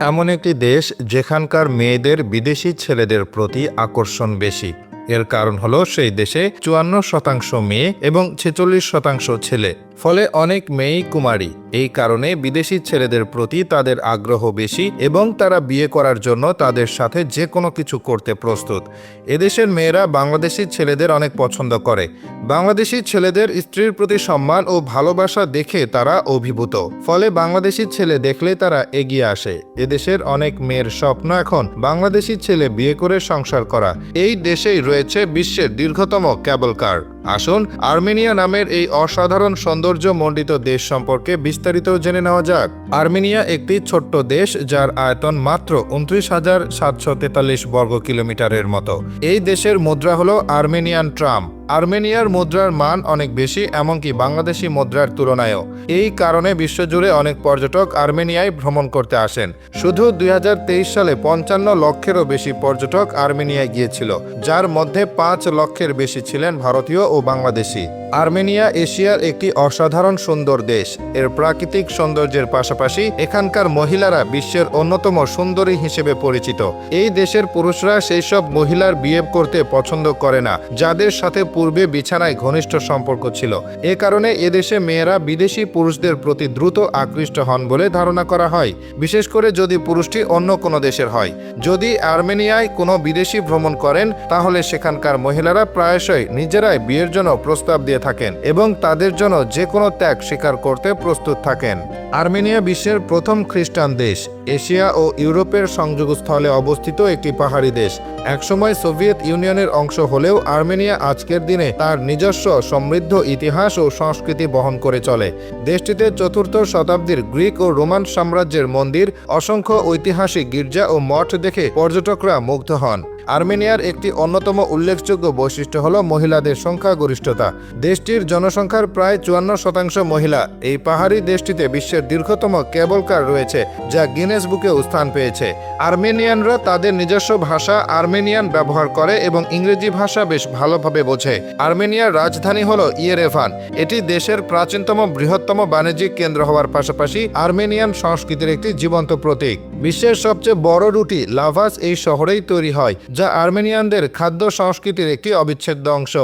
এমন একটি দেশ যেখানকার মেয়েদের বিদেশি ছেলেদের প্রতি আকর্ষণ বেশি। এর কারণ হলো সেই দেশে চুয়ান্ন শতাংশ মেয়ে এবং ছেচল্লিশ শতাংশ ছেলে। ফলে অনেক মেয়েই কুমারী। এই কারণে বিদেশি ছেলেদের প্রতি তাদের আগ্রহ বেশি এবং তারা বিয়ে করার জন্য তাদের সাথে যে কোনো কিছু করতে প্রস্তুত। এদেশের মেয়েরা বাংলাদেশি ছেলেদের অনেক পছন্দ করে। বাংলাদেশি ছেলেদের স্ত্রীর প্রতি সম্মান ও ভালোবাসা দেখে তারা অভিভূত। ফলে বাংলাদেশি ছেলে দেখলে তারা এগিয়ে আসে। এদেশের অনেক মেয়ের স্বপ্ন এখন বাংলাদেশি ছেলে বিয়ে করে সংসার করা। এই দেশেই রয়েছে বিশ্বের দীর্ঘতম ক্যাবল কার। আসুন, আর্মেনিয়া নামের এই অসাধারণ সৌন্দর্য মণ্ডিত দেশ সম্পর্কে বিস্তারিত জেনে নেওয়া যাক। আর্মেনিয়া একটি ছোট্ট দেশ যার আয়তন মাত্র উনত্রিশ হাজার সাতশো তেতাল্লিশ বর্গ কিলোমিটারের মতো। এই দেশের মুদ্রা হল আর্মেনিয়ান ট্রাম। আর্মেনিয়ার মুদ্রার মান অনেক বেশি, এমনকি বাংলাদেশি মুদ্রার তুলনায়ও। এই কারণে বিশ্বজুড়ে অনেক পর্যটক আর্মেনিয়ায় ভ্রমণ করতে আসেন। শুধু দুই হাজার তেইশ সালে পঞ্চান্ন লক্ষেরও বেশি পর্যটক আর্মেনিয়ায় গিয়েছিল, যার মধ্যে পাঁচ লক্ষের বেশি ছিলেন ভারতীয় ও বাংলাদেশি। আর্মেনিয়া, এশিয়ার একটি অসাধারণ সুন্দর দেশ। এর প্রাকৃতিক সৌন্দর্যের পাশাপাশি এখানকার মহিলারা বিশ্বের অন্যতম সুন্দরী হিসেবে পরিচিত। এই দেশের পুরুষরা সেই সব মহিলার বিয়ে করতে পছন্দ করে না, যাদের সাথে পূর্বে বিছানায় ঘনিষ্ঠ সম্পর্ক ছিল। এ কারণে এদেশে মেয়েরা বিদেশি পুরুষদের প্রতি দ্রুত আকৃষ্ট হন বলে ধারণা করা হয়। বিশেষ করে যদি পুরুষটি অন্য কোনো দেশের হয়। যদি আর্মেনিয়ায় কোনো বিদেশি ভ্রমণ করেন, তাহলে সেখানকার মহিলারা প্রায়শই নিজেরাই বিয়ের জন্য প্রস্তাব দিয়ে থাকেন এবং তাদের জন্য যে কোনো ত্যাগ স্বীকার করতে প্রস্তুত থাকেন। আর্মেনিয়া বিশ্বের প্রথম খ্রিস্টান দেশ, এশিয়া ও ইউরোপের সংযোগস্থলে অবস্থিত একটি পাহাড়ি দেশ। একসময় সোভিয়েত ইউনিয়নের অংশ হলেও আর্মেনিয়া আজকের দিনে তার নিজস্ব সমৃদ্ধ ইতিহাস ও সংস্কৃতি বহন করে চলে। দেশটিতে চতুর্থ শতাব্দীর গ্রিক ও রোমান সাম্রাজ্যের মন্দির, অসংখ্য ঐতিহাসিক গির্জা ও মঠ দেখে পর্যটকরা মুগ্ধ হন। আর্মেনিয়ার একটি অন্যতম উল্লেখযোগ্য বৈশিষ্ট্য হল মহিলাদের সংখ্যাগরিষ্ঠতা। দেশটির জনসংখ্যার প্রায় চুয়ান্ন শতাংশ মহিলা। এই পাহাড়ি দেশটিতে বিশ্বের দীর্ঘতম কেবল কার রয়েছে, যা গিনেস বুকেও স্থান পেয়েছে। আর্মেনিয়ানরা তাদের নিজস্ব ভাষা আর্মেনিয়ান ব্যবহার করে এবং ইংরেজি ভাষা বেশ ভালোভাবে বোঝে। আর্মেনিয়ার রাজধানী হল ইয়েরেভান। এটি দেশের প্রাচীনতম বৃহত্তম বাণিজ্যিক কেন্দ্র হওয়ার পাশাপাশি আর্মেনিয়ান সংস্কৃতির একটি জীবন্ত প্রতীক। বিশ্বের সবচেয়ে বড় রুটি লাভাস এই শহরেই তৈরি হয় যা আর্মেনিয়ানদের খাদ্য সংস্কৃতির একটি অবিচ্ছেদ্য অংশ।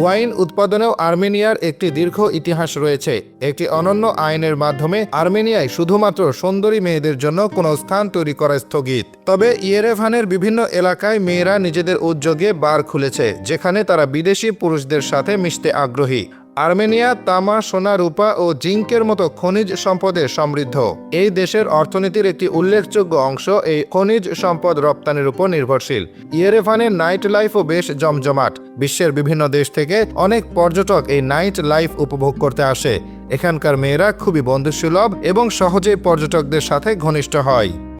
ওয়াইন উৎপাদনেও আর্মেনিয়ার একটি দীর্ঘ ইতিহাস রয়েছে। একটি অনন্য আইনের মাধ্যমে আর্মেনিয়ায় শুধুমাত্র সুন্দরী মেয়েদের জন্য কোনো স্থান তৈরি করা স্থগিত। তবে ইয়েরেভানের বিভিন্ন এলাকায় মেয়েরা নিজেদের উদ্যোগে বার খুলেছে, যেখানে তারা বিদেশি পুরুষদের সাথে মিশতে আগ্রহী। আর্মেনিয়া, তামা, সোনা, রূপা ও জিঙ্কের মতো খনিজ সম্পদে সমৃদ্ধ। এই দেশের অর্থনীতির একটি উল্লেখযোগ্য অংশ এই খনিজ সম্পদ রপ্তানির উপর নির্ভরশীল। ইয়েরেভানের নাইট লাইফও বেশ জমজমাট। বিশ্বের বিভিন্ন দেশ থেকে অনেক পর্যটক এই নাইট লাইফ উপভোগ করতে আসে। এখানকার মেয়েরা খুবই বন্ধুসুলভ এবং সহজেই পর্যটকদের সাথে ঘনিষ্ঠ হয়।